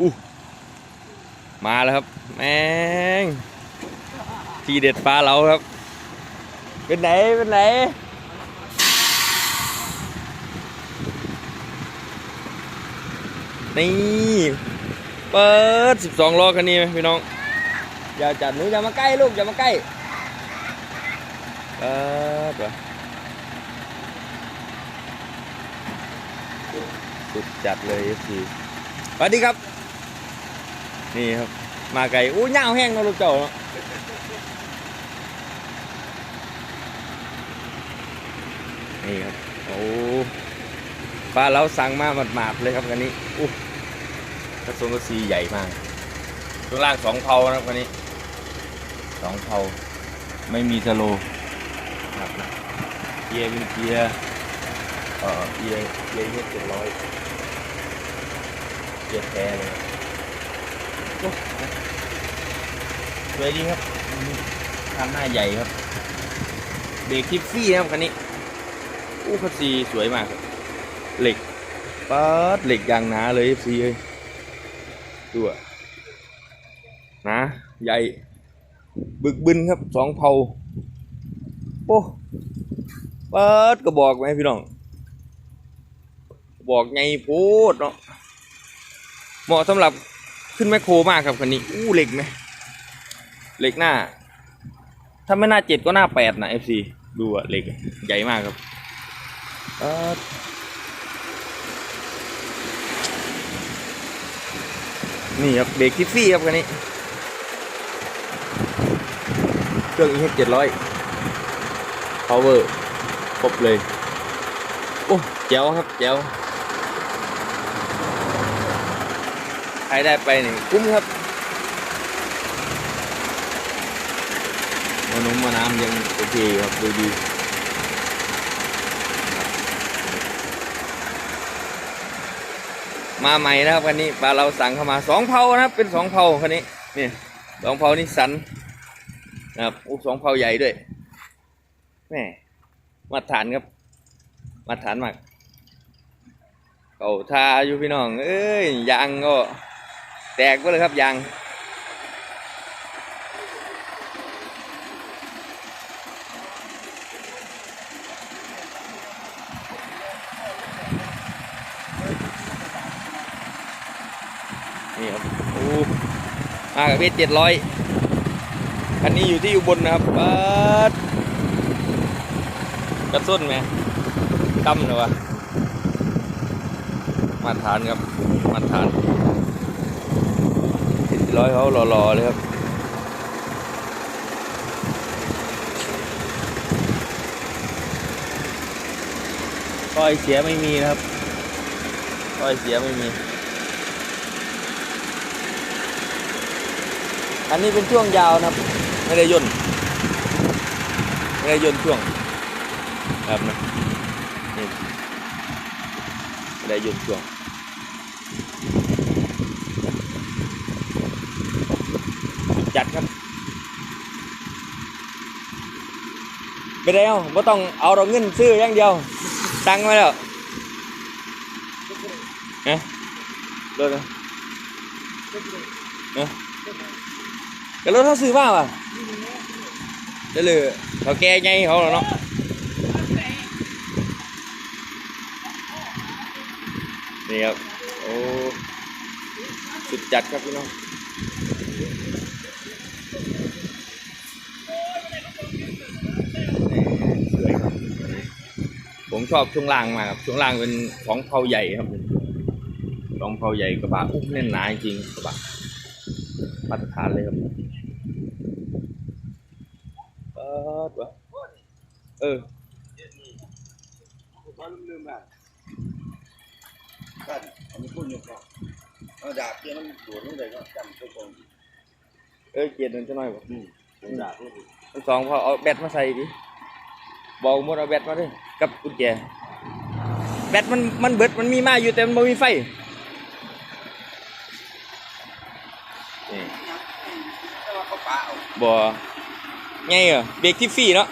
อู้มาแล้วครับ แม่งทีเด็ดปลาเราครับ เป็นไหน เป็นไหน นี่ เปิด 12ล้อคันนี้ไหมพี่น้อง อย่าจัดหนูอย่ามาใกล้ลูก อย่ามาใกล้เปิดวะสุดจัดเลยสิสวัสดีครับ นี่ครับ มาไกลอู้ย่าวแห้งเนาะลูกเจ้าเนาะนี่ครับโอ้ปลาเราสั่งมาหมาดๆเลยครับคันนี้อู้กระทรงกระซีใหญ่มากข้างล่างสองเผานะครับคันนี้สองเผาไม่มีสโลครับเกียร์เป็นเกียร์เอ่อเกียร์เกียร์เจ็ดร้อยเกียร์แท้เลย สวยดีครับทำหน้าใหญ่ครับ เบรกทิฟฟี่นะครับคันนี้ อู้คันซีสวยมากครับเหล็กปัดเหล็กยางหนาเลยซีเลยดูอะหนาใหญ่ บึกบึนครับสองเผาโอ้ปัดกระบอกไหมพี่น้อง บอกไงโพดเนาะเหมาะสำหรับ ขึ้นแมคโครมากครับคันนี้ อู้เหล็กไหมเหล็กหน้า ถ้าไม่หน้าเจ็ดก็หน้าแปดนะ FC ดูอะเหล็กใหญ่มากครับนี่ครับเบรกทิฟฟี่ครับคันนี้ เครื่อง EH 700 power ครบเลย โอ้แจ๋วครับแจ๋วใค รได้ไปนี่คุ้มครับมานมมาน้ำยังโอเคครับดูดีมาใหม่นะครับคันนี้ปลาเราสั่งเข้ามาสองเผานะครับ เป็นสองเผาคันนี้นี่สองเผานี่สันนะครับอู้สองเผาใหญ่ด้วยแม่มาตรฐานครับ มาตรฐานมากเก่าทาอยู่พี่น้อง เอ้ยยางก็ แตกไปเลยครับยางนี่ครับโอ้มากับเพชรเจ็ดร้อยคันนี้อยู่ที่อุบลนะครับปัดกระสุนไหมกำเลยวะมาตรฐานครับมาตรฐาน ร้อยเขาหล่อๆเลยครับก้อยเสียไม่มีนะครับก้อยเสียไม่มี อันนี้เป็นช่วงยาวนะครับ ไม่ได้ย่นไม่ได้ย่นช่วงครับนะนี่ไม่ได้ย่นช่วง จัดครับไปได้เอาไม่ต้องเอาเราเงินซื้ออย่างเดียว ตังค์ไว้แล้วเนะรถนะเนะแต่รถเขาซื้อมาป่ะได้เลยเขาแก้ไงเขาเรอเนาะนี่ครับโอ้สุดจัดครับพี่น้องนี่สวยครับ ผม ชอบช่วงล่างมากครับช่วงล่างเป็นของเผาใหญ่ครับของเผาใหญ่กระบะอุ้มแน่นหนาจริงกระบะมาตรฐานเลยครับเออวะเออว่าลืมลืมอะกันอันนี้พูดอยู่ก่อนเอาดาบเตี้ยมันโดดลงไปก็จำตัวตรงเออเกียรติมันจะน้อยบ่อืมผมดาบลูกทั้งสองพอเอาแบตมาใส่ดิ บอกมดเอาแบตมาดิกับกุญแจแบตมันมันเบิดมันมีมาอยู่แต่มันไม่มีไฟนี่แต่ว่าเขาปาเอาบ่ไงเหรอเบรกทิฟฟี่เนาะ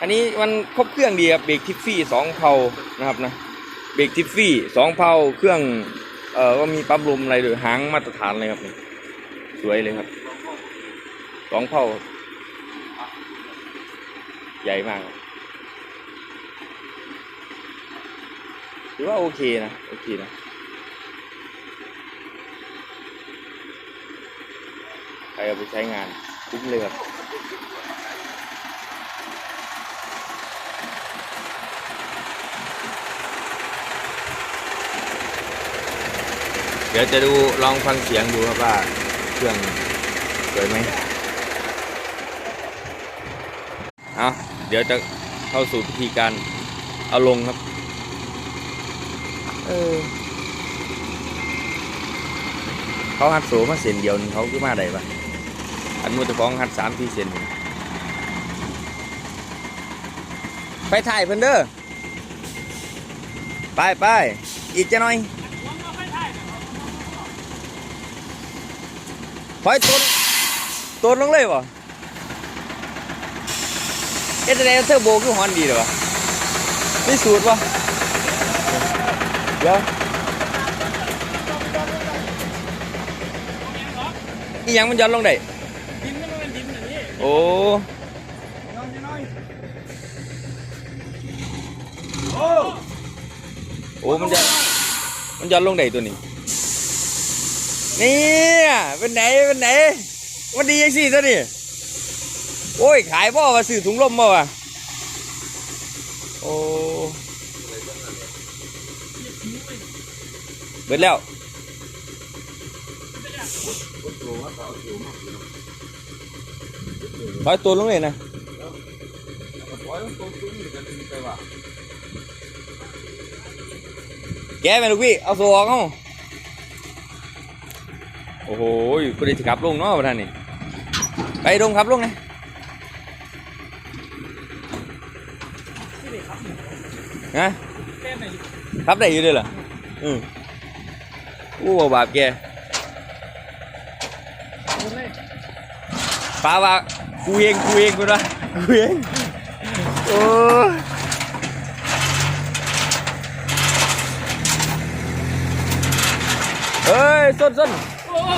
อันนี้มันครบเครื่องดีครับเบรกทิฟฟี่สองเพานะครับนะเบรกทิฟฟี่สองเพาเครื่องเอ่อก็มีปั๊มลมอะไรด้วยหางมาตรฐานเลยครับสวยเลยครับสองเผา ใหญ่มากถือว่าโอเคนะ โอเคนะใครเอาไปใช้งานคุ้มเลยครับเดี๋ยวจะดูลองฟังเสียงดูครับว่าเครื่องสวยไหมเอา ดี๋ยวจะเข้าสู่พิธีการเอาลงครับ เออ เขาหัดโสมาเส้นเดียวนึงเขาคือมาได้ปะอันมูจะฟ้องหัดสามที่เส้นนี่ไปถ่ายเพิ่นเด้อไปไปอีกจะหน่อยพอยตัวตัวลงเลยวะ เอ๊ะแต่เทอร์โบคือฮอนดีเลยวะนี่สูตรวะเดี๋ยวอีหยังมันย้อนลงได้ดินมันเป็นดินอย่างนี้โอ้โอ้โอ้มันจะมันย้อนลงได้ตัวนี้นี่เป็นไหนเป็นไหนมันดียังสิตัวนี้ โอ้ย ขายบ่ว่าซื้อถุงลมบ่วะโอ้เบิดแล้วถอยตัวลงเลยนะแกแม่ลูกพี่เอาโซ่ออกเอาโอ้โหคุณได้สิขับลงเนาะประธานนี่ไปลงขับลงไง ที่นี่ครับ ฮะครับได้อยู่ด้วยเหรออืมอู้บ่บาปแกโดนเลยป้าว่ากูเองกูเองกูนะกูเองโอ้เฮ้ยส้นส้นโอ้โห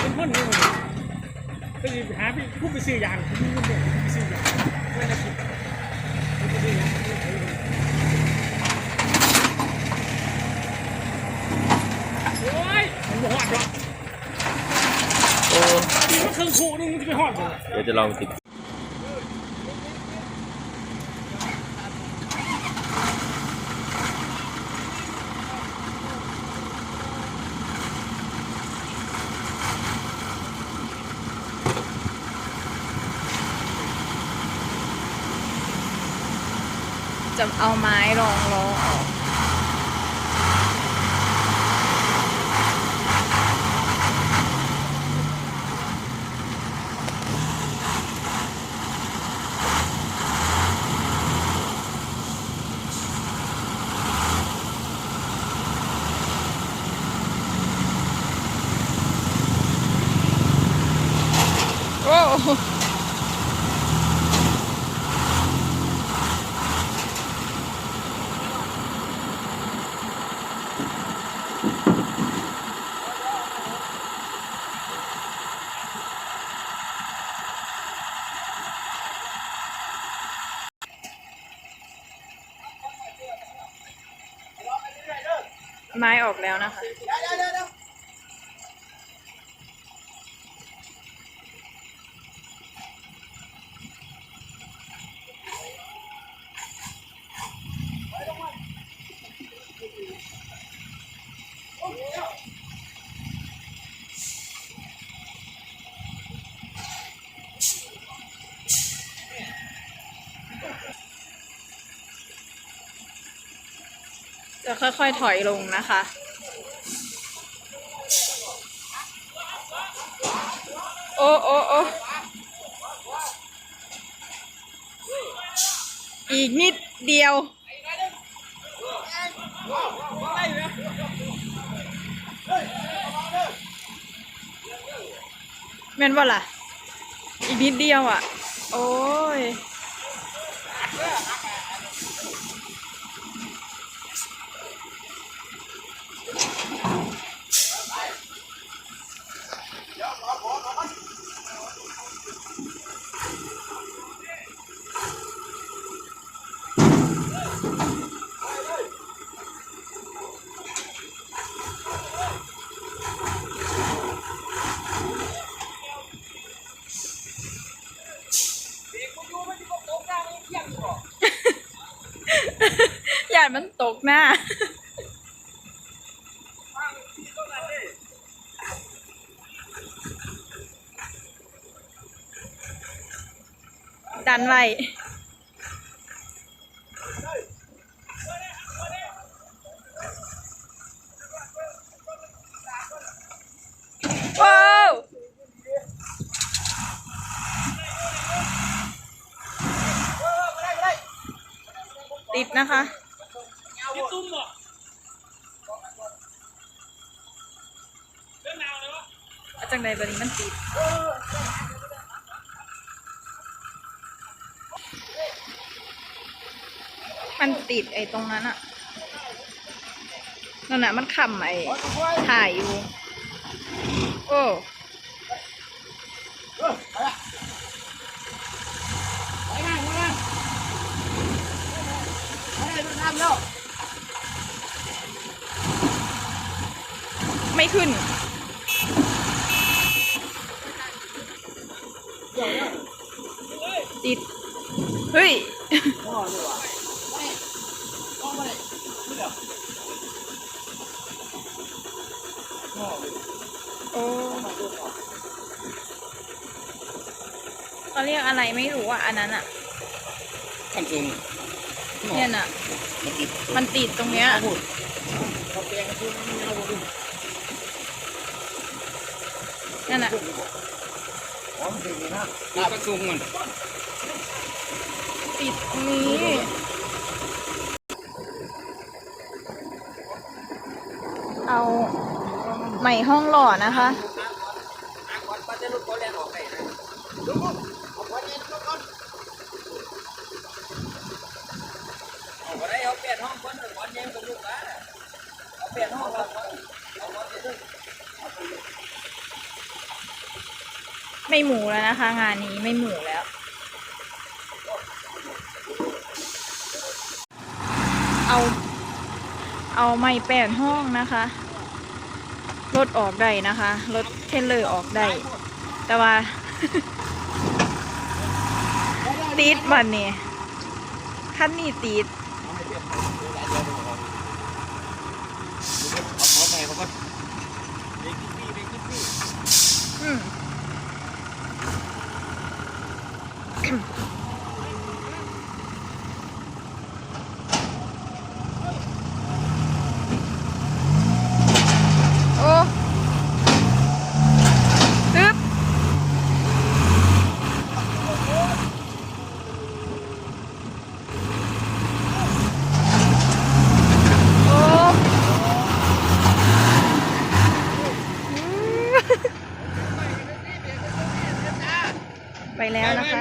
เป็นคนนี่มัน ก็จะหาพี่ผู้ไปซื้อยางพี่มันเนี่ยไปซื้อยางไม่ได้คิดไปซื้อยางโอ้ยมันหอดหรอกโอ้มันเครื่องคู่นึงมันจะไปหอดเหรอเดี๋ยวจะลองติด จะเอาไม้รองล้อออก แล้วนะคะ จะค่อยๆ ถอยลงนะคะ โอ้โอ้โอ้อีกนิดเดียว แม่นว่าล่ะ อีกนิดเดียวอะ โอ้ย อย่ามันตกหน้าดันไว้ว้าวติดนะคะ พี่ตุ้มบ่เรื่องนาวเลยวะ อา จังใดบัดนี้มันติดมันติดไอ้ตรงนั้นอะนั่นน่ะมันขำไอ้ถ่ายอยู่ โอ้ไม่ขึ้น เฮ้ยโอ้เขาเรียกอะไรไม่รู้อะ อันนั้นอะขั้นสูงเนี่ยน่ะ มันติดมันติดตรงเนี้ยเขาแปลงคือมันเอาไปนั่นน่ะอ๋อมันติดนี่นะติดขั้นสูงมัน ติดตรงนี้เอาใหม่ห้องหล่อนะคะไม่หมูแล้วนะคะ งานนี้ไม่หมูแล้ว เอา เอาไม้แปดห้องนะคะรถออกได้นะคะรถเทเลอร์ออกได้แต่ว่าตีดบันนี่คันนี้ตีด เอาเขาไปเขาก็ อืม โอ้ตึ๊บโอ้อืม ไปแล้วนะคะ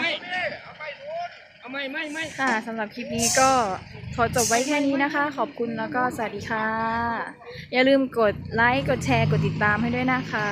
เอาไม่ไม่ไม่ ค่ะสำหรับคลิปนี้ก็ขอจบไว้แค่นี้นะคะ ขอบคุณแล้วก็สวัสดีค่ะ อย่าลืมกดไลค์ กดแชร์ กดติดตามให้ด้วยนะคะ